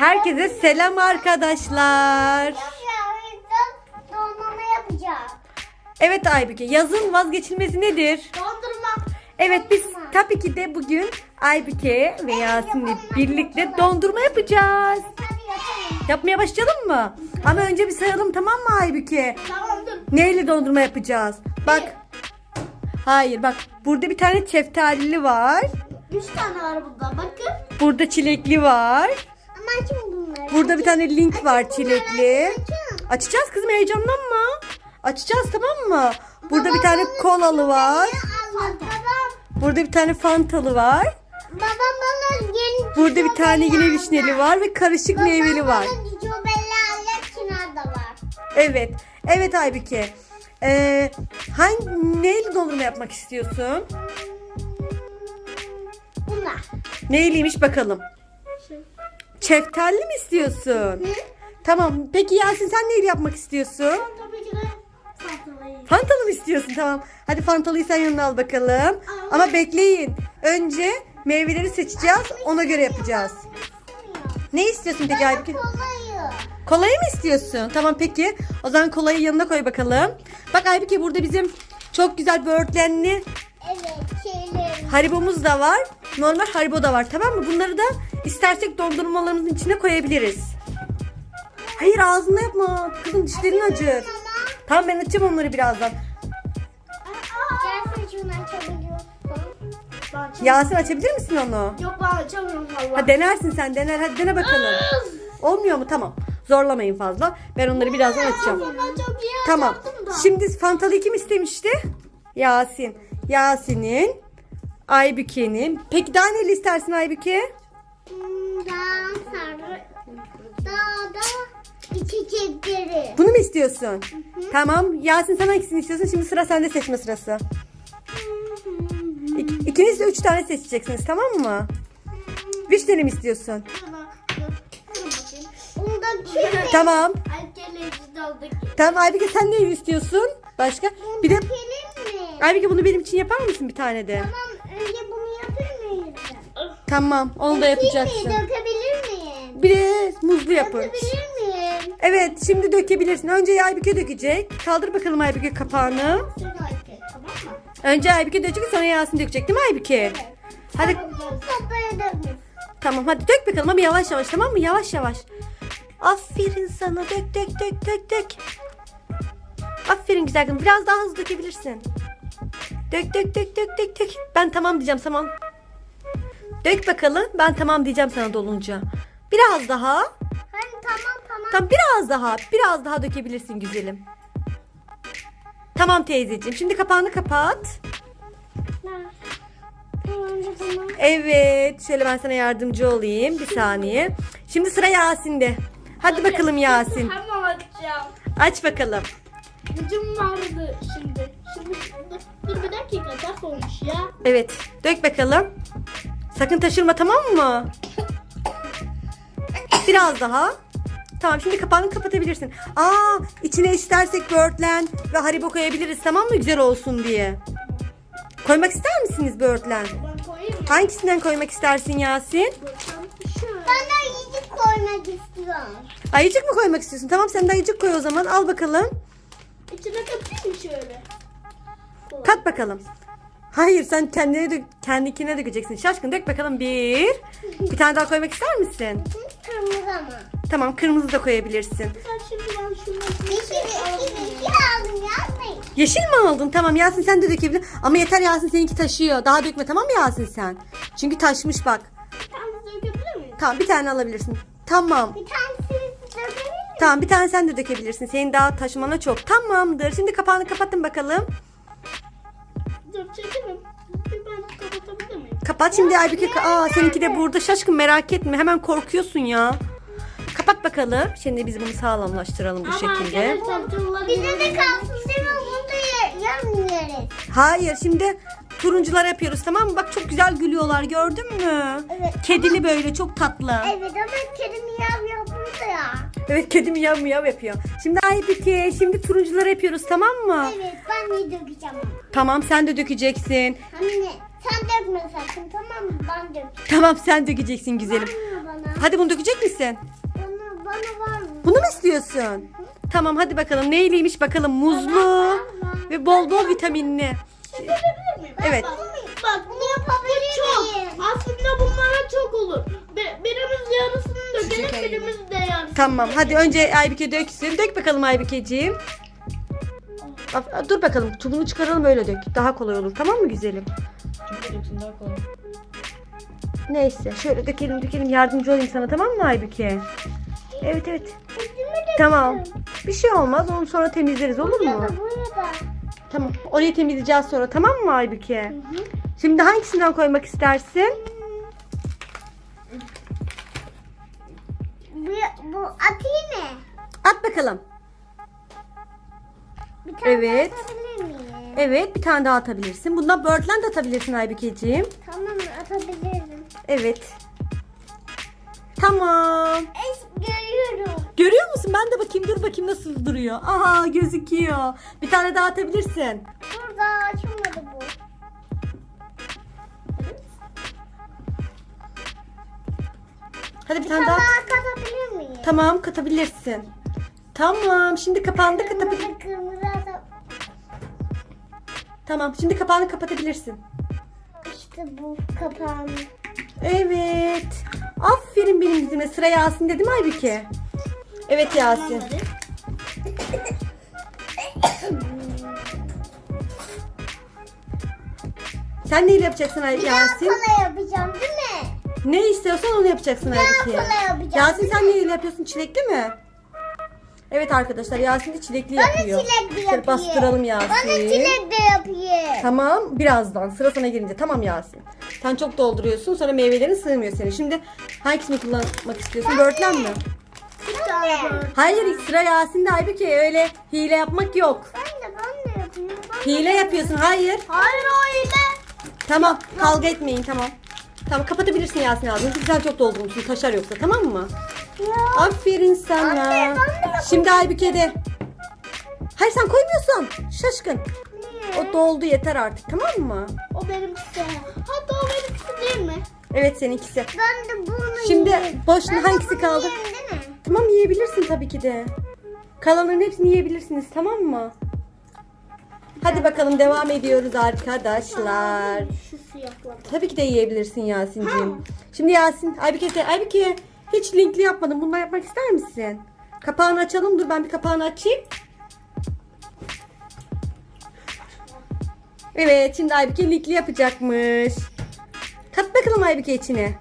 Herkese selam arkadaşlar. Dolmama yapacağım. Evet Aybüke yazın vazgeçilmezi nedir? Dondurma. Evet biz tabii ki de bugün Aybüke ve Yasin'le birlikte dondurma yapacağız. Yapmaya başlayalım mı? Ama önce bir sayalım tamam mı Aybüke? Tamam dur. Neyle dondurma yapacağız? Bak. Hayır bak burada bir tane şeftalili var. Üç tane var burada bakın. Burada çilekli var. Açın bunları. Burada bir tane link var çilekli. Açacağız kızım heyecanlanma. Açacağız tamam mı? Burada bir tane kolalı var. Burada bir tane fantalı var. babam bana yeni Burada bir tane yine vişneli var ve karışık meyveli var. Evet. Evet Aybüke. Ee, hangi neyle dondurma yapmak istiyorsun? Bunlar. Neyliymiş bakalım. Şeftali mi istiyorsun? Tamam. Peki Yasin sen neyle yapmak istiyorsun? Tabii ki de salatalayı. Fantalı mı istiyorsun? Tamam. Hadi fantalıyı sen yanına al bakalım. Ama bekleyin. Önce meyveleri seçeceğiz. Ona göre yapacağız. Ne istiyorsun peki Aybüke? Kolayı. Kolayı mı istiyorsun? Tamam peki. O zaman kolayı yanına koy bakalım. Bak Aybüke burada bizim çok güzel böğürtlenli Evet şeyleri. haribomuz da var. Normal haribo da var tamam mı? Bunları da istersek dondurmalarımızın içine koyabiliriz. Hayır ağzında yapma. Kızım dişlerin acır. Tamam ben açacağım onları birazdan. Gelsin şunu açabiliyorsun. Yasin açabilir misin onu? Yok ben açamıyorum valla. Ha denersin sen dener. Hadi dene bakalım. Olmuyor mu? Tamam. Zorlamayın fazla. Ben onları birazdan açacağım. Tamam. Şimdi fantalı kim istemişti? Yasin. Yasin'in, Aybüke'nin. Peki daha neli istersin Aybüke? Daha sarı. Daha da içecekleri. Bunu mu istiyorsun? Tamam. Yasin sen hangisini istiyorsun? Şimdi sıra sende seçme sırası. İk- İkiniz de üç tane seçeceksiniz tamam mı? Vişneli mi istiyorsun? Bundaki Tamam. Alkeleyici daldık. Tamam Aybüke sen neyi istiyorsun? Başka? Bir de mi? Aybüke bunu benim için yapar mısın bir tane de? Tamam önce bunu yapır mıyız? Tamam. Onu da yapacaksın. Dökebilir miyim? Bir de muzlu yapın. Dökebilir miyim? Evet şimdi dökebilirsin. Önce Aybüke dökecek. Kaldır bakalım Aybüke kapağını. Şunu dökeceğim, tamam mı? Önce Aybüke dökecek sonra Yasin dökecek değil mi Aybüke? Hadi Sopaya dökmek. tamam hadi dök bakalım ama yavaş yavaş tamam mı? Yavaş yavaş. Aferin sana dök dök dök dök dök. Aferin güzel kızım. Biraz daha hızlı dökebilirsin. Dök dök dök dök dök dök. Ben tamam diyeceğim tamam. Dök bakalım. Ben tamam diyeceğim sana dolunca. Biraz daha. Hani tamam tamam. Tamam biraz daha. Biraz daha dökebilirsin güzelim. Tamam teyzeciğim. Şimdi kapağını kapat. Önce bunu. Evet. Şöyle ben sana yardımcı olayım. Bir saniye. Şimdi sıra Yasin'de. Hadi bakalım Yasin. Hemen açacağım. Aç bakalım. Gücüm vardı şimdi. Şimdi dur, dur bir dakika ters olmuş ya. Evet. Dök bakalım. Sakın taşırma tamam mı? Biraz daha. Tamam şimdi kapağını kapatabilirsin. Aa içine istersek böğürtlen ve haribo koyabiliriz tamam mı güzel olsun diye. Koymak ister misiniz böğürtlen? Ben koyayım mı? Hangisinden koymak istersin Yasin? Ben yiyecek koymak istiyorum. Ayıcık mı koymak istiyorsun? Tamam sen de ayıcık koy o zaman. Al bakalım. İçine katayım mı şöyle? Kat bakalım. Hayır sen kendine dök, kendikine dökeceksin. Şaşkın dök bakalım bir. Bir tane daha koymak ister misin? Kırmızı ama. Tamam kırmızı da koyabilirsin. Yeşil yeşil yeşil aldım yazmayın. Yeşil mi aldın? Tamam Yasin sen de dökebilir. Ama yeter Yasin seninki taşıyor. Daha dökme tamam mı Yasin sen? Çünkü taşmış bak. tam dökebilir miyim? Tamam bir tane alabilirsin. Tamam. Bir tanesini dökebilir miyim? Tamam bir tane sen de dökebilirsin. Senin daha taşımana çok. Tamamdır. Şimdi kapağını kapatın bakalım. Kapat şimdi Aybüke. Aa seninki de burada şaşkın merak etme. Hemen korkuyorsun ya. Kapat bakalım. Şimdi biz bunu sağlamlaştıralım bu Ama şekilde. Bize de kalsın değil mi? Bunu da yer-. Hayır şimdi turuncular yapıyoruz tamam mı? Bak çok güzel gülüyorlar gördün mü? Evet. Kedili böyle çok tatlı. Evet ama kedim yav yapmış ya. Evet kedi miyav miyav yapıyor. Şimdi Aybüke şimdi turuncuları yapıyoruz tamam mı? Evet ben de dökeceğim ama. Tamam sen de dökeceksin. Anne Sen dökme sakın tamam mı? Ben dök. Tamam sen dökeceksin güzelim. Var mı bana? Hadi bunu dökecek misin? Bana, bana var mı? Bunu mu istiyorsun? Tamam hadi bakalım neyliymiş bakalım muzlu ve bol bol vitaminli. Yapabilir miyim? Evet. Bak, bunu yapabilir çok. Aslında bunlara çok olur. Be- birimiz yarısını dökelim, birimiz de yarısını. Tamam hadi önce Aybike döksün. Dök bakalım Aybikeciğim. Af- Dur bakalım çubuğunu çıkaralım öyle dök. Daha kolay olur tamam mı güzelim? Neyse şöyle dökelim dökelim yardımcı olayım sana tamam mı Aybike? Evet evet. Tamam. Bir şey olmaz onu sonra temizleriz olur mu? Burada burada. Tamam. Orayı temizleyeceğiz sonra tamam mı Aybike? Şimdi hangisinden koymak istersin? Bu, bu atayım mı? At bakalım. Bir tane Evet. miyim? Evet bir tane daha atabilirsin. Bundan Birdland atabilirsin Aybikeciğim. Tamam atabilirim. Evet. Tamam. Eş görüyorum. Görüyor musun? Ben de bakayım dur bakayım nasıl duruyor. Aha gözüküyor. Bir tane daha atabilirsin. Burada açılmadı bu. Hadi bir Bir tane daha. daha katabilir miyim? Tamam katabilirsin. Tamam şimdi kapandı katabilir. Kırmızı kırmızı Tamam şimdi kapağını kapatabilirsin. İşte bu kapağını. Evet. Aferin benim bizime. Sıra Yasin'de değil mi Aybüke? Evet Yasin. Sen neyle yapacaksın Ay- Bir daha Yasin? kola yapacağım değil mi? Ne istiyorsan onu yapacaksın Aybüke. kolay yapacağım, Yasin sen neyle yapıyorsun? Çilekli mi? Evet arkadaşlar Yasin de çilekli Bana yapıyor. çilekli Şöyle yapayım. bastıralım Yasin. Bana çilek de yapayım. Tamam birazdan sıra sana gelince tamam Yasin. Sen çok dolduruyorsun sonra meyvelerin sığmıyor senin. Şimdi hangisini kullanmak istiyorsun? Börtlen mi? Bir tane böyle. Hayır sıra Yasin'de Aybüke öyle hile yapmak yok. Ben de ben de yapayım. Ben Hile yapıyorsun hayır. Hayır o ile. Tamam kavga etmeyin tamam. Tamam kapatabilirsin Yasin ağzını çünkü sen çok doldurmuşsun taşar yoksa tamam mı? Ya. Aferin sana. Anne, ben de. Şimdi Aybüke de. Hayır sen koymuyorsun. Şaşkın. O doldu yeter artık tamam mı? O benimkisi. Hatta o benimkisi değil mi? Evet seninkisi. Ben de bunu Şimdi yiyeyim. boşuna Ben de hangisi bunu kaldı? yiyeyim değil mi? Tamam yiyebilirsin tabii ki de. Kalanların hepsini yiyebilirsiniz tamam mı? Hadi bakalım devam ediyoruz arkadaşlar. Şu siyahlar. Tabii ki de yiyebilirsin Yasin'ciğim. Şimdi Yasin, Aybüke de, Aybüke hiç linkli yapmadım. Bundan yapmak ister misin? Kapağını açalım. Dur ben bir kapağını açayım. Evet şimdi Aybüke linkli yapacakmış. Kat bakalım Aybüke içine.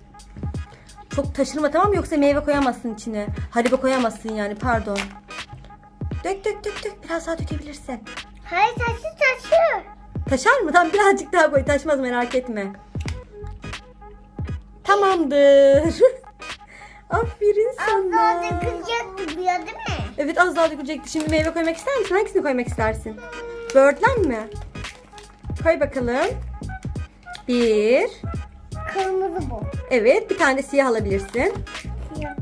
Çok taşırma tamam mı? Yoksa meyve koyamazsın içine. Haribo koyamazsın yani pardon. Dök dök dök dök. Biraz daha dökebilirsin. Hayır taşı taşı. Taşar mı? Tamam birazcık daha koy. Taşmaz merak etme. Tamamdır. Aferin Az sana. daha dökülecekti bu ya değil mi? Evet az daha dökülecekti. Şimdi meyve koymak ister misin? Hangisini koymak istersin? Böğürtlen mi? Koy bakalım. Bir. Kırmızı bu. Evet bir tane siyah alabilirsin. Siyah.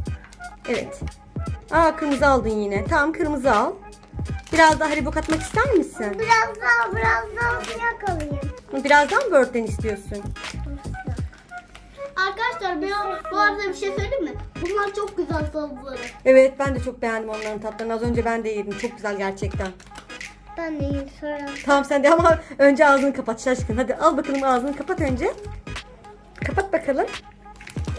Evet. Aa kırmızı aldın yine. Tamam kırmızı al. Biraz daha haribo katmak ister misin? Biraz daha biraz daha siyah kalayım. Birazdan böğürtlen istiyorsun. Arkadaşlar ben bu arada bir şey söyleyeyim mi? Bunlar çok güzel sazları. Evet ben de çok beğendim onların tatlarını. Az önce ben de yedim. Çok güzel gerçekten. Ben de yiyeyim sonra. Tamam sen de ama önce ağzını kapat şaşkın. Hadi al bakalım ağzını kapat önce. Kapat bakalım.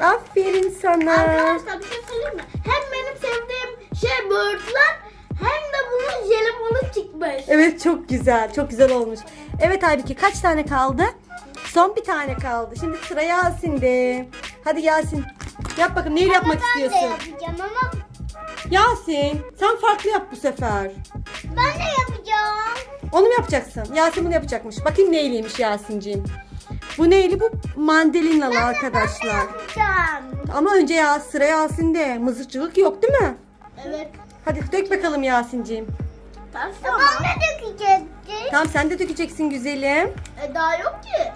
Aferin sana. Arkadaşlar bir şey söyleyeyim mi? Hem benim sevdiğim şey böğürtler hem de bunun jelibonu çıkmış. Evet çok güzel. Çok güzel olmuş. Evet Aybike kaç tane kaldı? Son bir tane kaldı. Şimdi sıra Yasin'de. Hadi Yasin. Yap bakalım neyi yapmak Ben de istiyorsun? yapacağım ama Yasin sen farklı yap bu sefer. ben de yapacağım. Onu mu yapacaksın? Yasin bunu yapacakmış. Bakayım neyliymiş Yasin'ciğim. Bu neyli? Bu mandalinalı Ben arkadaşlar. de yapacağım. Ama önce ya sıra Yasin'de. Mızıkçılık yok değil mi? Evet. Hadi dök bakalım Yasin'ciğim. Ters Ben de dökecektim. Tamam sen de dökeceksin güzelim. E, daha yok ki.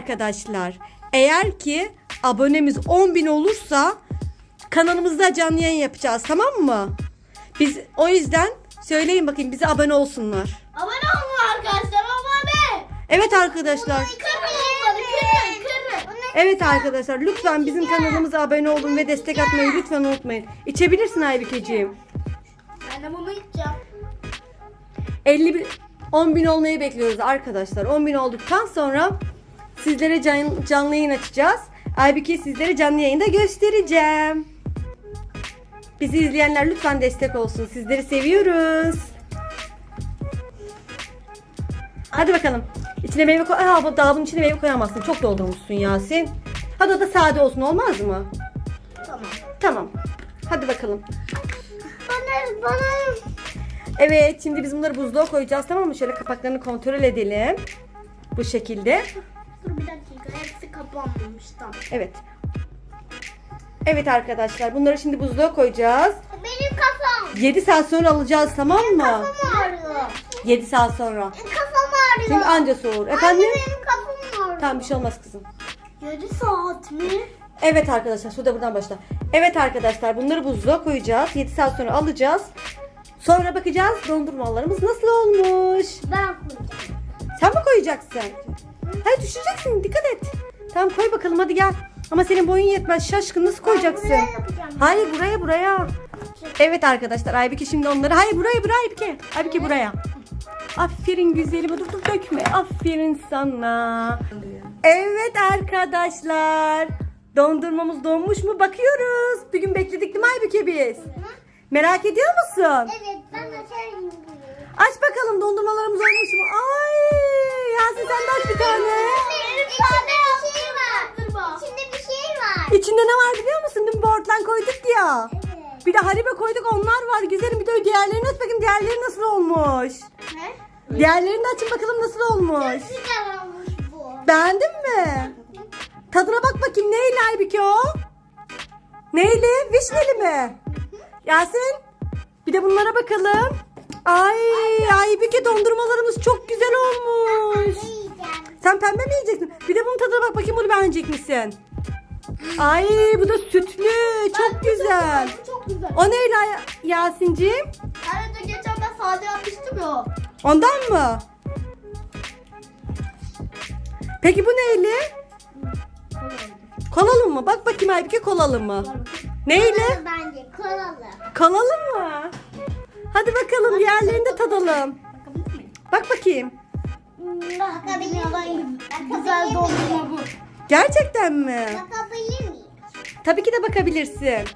Arkadaşlar eğer ki abonemiz 10.000 olursa kanalımızda canlı yayın yapacağız tamam mı? Biz o yüzden söyleyin bakayım bize abone olsunlar. Abone olun arkadaşlar. Abone Evet arkadaşlar. Evet arkadaşlar lütfen bizim kanalımıza abone olun ve destek atmayı lütfen unutmayın. İçebilirsin Aybükeciğim. Ben de bunu içeceğim. 50 bin, 10 bin olmayı bekliyoruz arkadaşlar. 10 bin olduktan sonra sizlere can, canlı yayın açacağız. Aybüke'yi sizlere canlı yayında göstereceğim. Bizi izleyenler lütfen destek olsun. Sizleri seviyoruz. Hadi bakalım. İçine meyve koy. Aa, daha bunun içine meyve koyamazsın. Çok doldurmuşsun Yasin. Hadi o da sade olsun olmaz mı? Tamam. Tamam. Hadi bakalım. Bana bana. Evet şimdi biz bunları buzluğa koyacağız tamam mı? Şöyle kapaklarını kontrol edelim. Bu şekilde. Kapanmamış tamam. Evet. Evet arkadaşlar bunları şimdi buzluğa koyacağız. Benim kafam. 7 saat sonra alacağız tamam mı? Kafam ağrıyor. 7 saat sonra. Kafam ağrıyor. Çünkü anca soğur. Anne Efendim? benim kafam ağrıyor. Tamam bir şey olmaz kızım. 7 saat mi? Evet arkadaşlar Suda buradan başla. Evet arkadaşlar bunları buzluğa koyacağız. 7 saat sonra alacağız. Sonra bakacağız dondurmalarımız nasıl olmuş. Ben koyacağım. Sen mi koyacaksın? Hayır düşeceksin dikkat et. Tamam koy bakalım hadi gel. Ama senin boyun yetmez şaşkın nasıl koyacaksın? buraya yapacağım. Hayır buraya buraya. Evet arkadaşlar Aybike şimdi onları. Hayır buraya buraya Aybike. Aybike buraya. Aferin güzelim. Dur dur dökme. Aferin sana. Evet arkadaşlar. Dondurmamız donmuş mu? Bakıyoruz. Bir gün bekledik değil mi Aybike biz? Merak ediyor musun? Evet ben açarım. Aç bakalım dondurmalarımız olmuş mu? Ay Yasin sen de aç bir tane. İçinde İçinde ne var biliyor musun? Dün boğurtlan koyduk ya. Evet. Bir de haribe koyduk onlar var. Güzelim bir de diğerlerini aç bakayım diğerleri nasıl olmuş. Ne? Diğerlerini de açın bakalım nasıl olmuş. Güzel olmuş bu. Beğendin mi? Tadına bak bakayım neyle Aybüke o? Neyle? Vişneli mi? Yasin bir de bunlara bakalım. Ay Aybüke dondurmalarımız çok güzel olmuş. Sen pembe mi yiyeceksin? Bir de bunun tadına bak bakayım bunu beğenecek misin? Ay bu da sütlü. Çok güzel. Bu çok güzel. O neyle Yasin'ciğim? Yani de geçen ben sade yapmıştım ya. Ondan mı? Peki bu neyle? Kolalı mı? Bak bakayım Aybüke kolalı mı? Neyle? Kolalı bence kolalı. Kolalı mı? Hadi bakalım diğerlerini de tadalım. Bakabilir miyim? Bak bakayım. Bakabilir miyim? Güzel dondurma bu. Gerçekten mi? Bakabilir miyim? Tabii ki de bakabilirsin.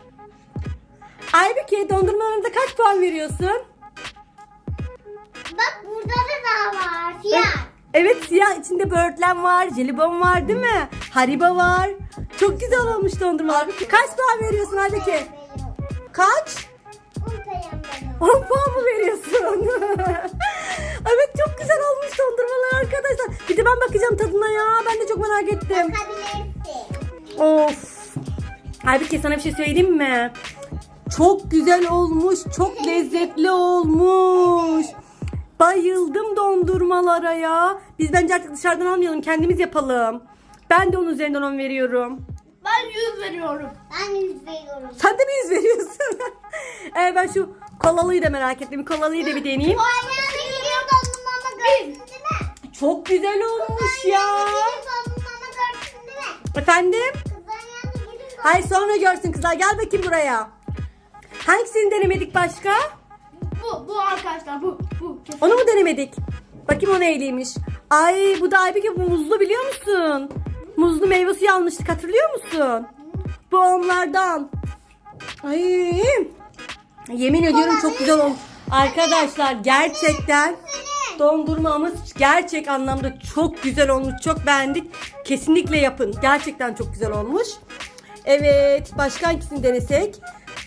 Aybüke dondurmalarınıza kaç puan veriyorsun? Bak burada da daha var. Siyah. Evet siyah içinde böğürtlen var, jelibon var değil mi? Haribo var. Çok güzel olmuş dondurmalar. Kaç puan veriyorsun Aybüke? Kaç? 10 puan mı veriyorsun? evet çok güzel olmuş dondurmalar arkadaşlar. Bir de ben bakacağım tadına ya. Ben de çok merak ettim. Bakabilirsin. Of. Aybüke sana bir şey söyleyeyim mi? Çok güzel olmuş. Çok lezzetli olmuş. Bayıldım dondurmalara ya. Biz bence artık dışarıdan almayalım. Kendimiz yapalım. Ben de onun üzerinden 10 veriyorum. Ben 100 veriyorum. Ben yüz veriyorum. Sen de mi 100 veriyorsun? evet ben şu kolalıyı da merak ettim. Kolalıyı da bir deneyeyim. Mi? Çok güzel olmuş ya. Efendim? Hayır sonra görsün kızlar. Gel bakayım buraya. Hangisini denemedik başka? Bu, bu arkadaşlar bu, bu. Kesin. Onu mu denemedik? Bakayım o neyliymiş. Ay bu da Aybüke bu muzlu biliyor musun? Muzlu meyve suyu almıştık hatırlıyor musun? Bu onlardan. Ay. Yemin ediyorum çok güzel olmuş. Arkadaşlar gerçekten dondurmamız gerçek anlamda çok güzel olmuş. Çok beğendik. Kesinlikle yapın. Gerçekten çok güzel olmuş. Evet. Başka hangisini denesek?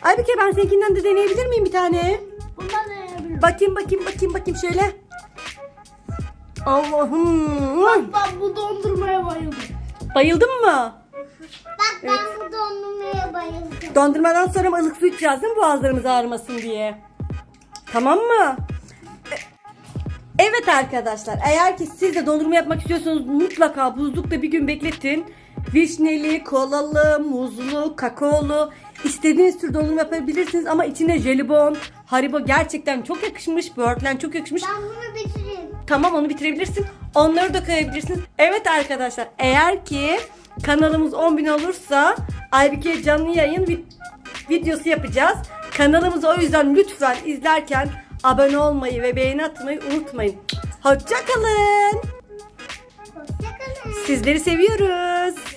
Aybüke ben seninkinden de deneyebilir miyim bir tane? Bundan ne yapabilirim? Bakayım bakayım bakayım bakayım şöyle. Allah'ım. Ben bu dondurmaya bayıldım. Bayıldın mı? Bak ben bu dondurmaya bayıldım. Dondurmadan sonra ılık su içeceğiz değil mi boğazlarımız ağrımasın diye? Tamam mı? Evet arkadaşlar eğer ki siz de dondurma yapmak istiyorsanız mutlaka buzlukta bir gün bekletin. Vişneli, kolalı, muzlu, kakaolu istediğiniz tür dondurma yapabilirsiniz ama içine jelibon, haribo gerçekten çok yakışmış. Birdland çok yakışmış. Ben bunu bitireyim. Tamam onu bitirebilirsin. Onları da koyabilirsiniz. Evet arkadaşlar eğer ki kanalımız 10.000 olursa Aybike canlı yayın videosu yapacağız. Kanalımızı o yüzden lütfen izlerken Abone olmayı ve beğeni atmayı unutmayın. Hoşçakalın. Hoşçakalın. Sizleri seviyoruz.